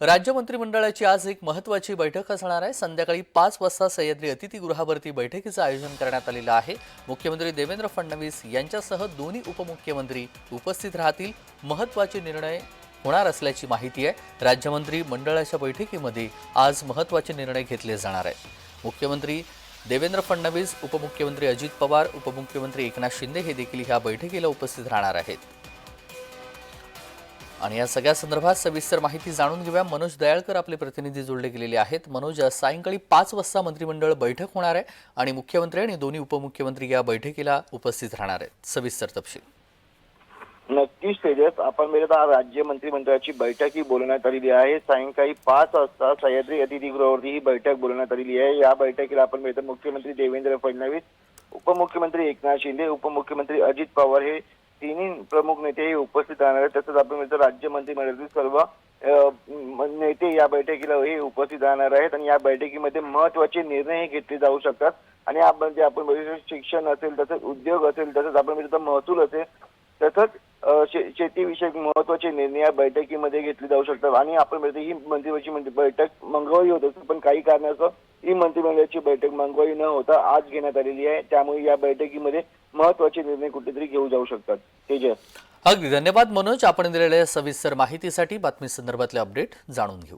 राज्य मंत्रिमंडळाची आज एक महत्वाची बैठक असणार आहे. संध्याकाळी पाच वाजता सह्याद्री अतिथीगृहावरती बैठकीचं आयोजन करण्यात आलेलं आहे. मुख्यमंत्री देवेंद्र फडणवीस यांच्यासह दोन्ही उपमुख्यमंत्री उपस्थित राहतील. महत्त्वाचे निर्णय होणार असल्याची माहिती आहे. राज्यमंत्री मंडळाच्या बैठकीमध्ये आज महत्त्वाचे निर्णय घेतले जाणार आहेत. मुख्यमंत्री देवेंद्र फडणवीस उपमुख्यमंत्री अजित पवार उपमुख्यमंत्री एकनाथ शिंदे हे देखील ह्या बैठकीला उपस्थित राहणार आहेत. आणि या सगळ्या संदर्भात सविस्तर माहिती जाणून घेऊया. मनोज दयाळकर आपले प्रतिनिधी जोडले गेलेले आहेत. मनोज सायंकाळी पाच वाजता मंत्रिमंडळ बैठक होणार आहे आणि मुख्यमंत्री आणि दोन्ही उपमुख्यमंत्री या बैठकीला उपस्थित राहणार आहेत. सविस्तर तपशील. नक्कीच तेजस. आपण मिळत राज्य मंत्रिमंडळाची बैठक. ही बोलवण्यात आलेली आहे. सायंकाळी पाच वाजता सह्याद्री अतिथीगृहावरती ही बैठक बोलवण्यात आलेली आहे. या बैठकीला आपण मिळतं मुख्यमंत्री देवेंद्र फडणवीस उपमुख्यमंत्री एकनाथ शिंदे उपमुख्यमंत्री अजित पवार हे तिन्ही प्रमुख नेते हे उपस्थित राहणार आहेत. तसंच आपण मिळतो राज्य मंत्रिमंडळातील सर्व नेते या बैठकीला हे उपस्थित राहणार आहेत आणि या बैठकीमध्ये महत्त्वाचे निर्णय हे घेतले जाऊ शकतात. आणि यामध्ये आपण बघितलं शिक्षण असेल तसंच उद्योग असेल तसंच आपण मिळतं महसूल असेल तसंच शेतीविषयक महत्त्वाचे निर्णय या बैठकीमध्ये घेतले जाऊ शकतात. आणि आपण म्हणतो ही मंत्रिमंडळाची म्हणजे बैठक मंगळवारी होत असते पण काही कारणास्तव ही मंत्रिमंडळाची बैठक मंगळवारी न होता आज घेण्यात आलेली आहे. त्यामुळे या बैठकीमध्ये महत्त्वाचे निर्णय कुठेतरी घेऊ जाऊ शकतात. तेजय अगदी धन्यवाद मनोज. आपण दिलेल्या सविस्तर माहितीसाठी बातमी संदर्भातले अपडेट जाणून घेऊ.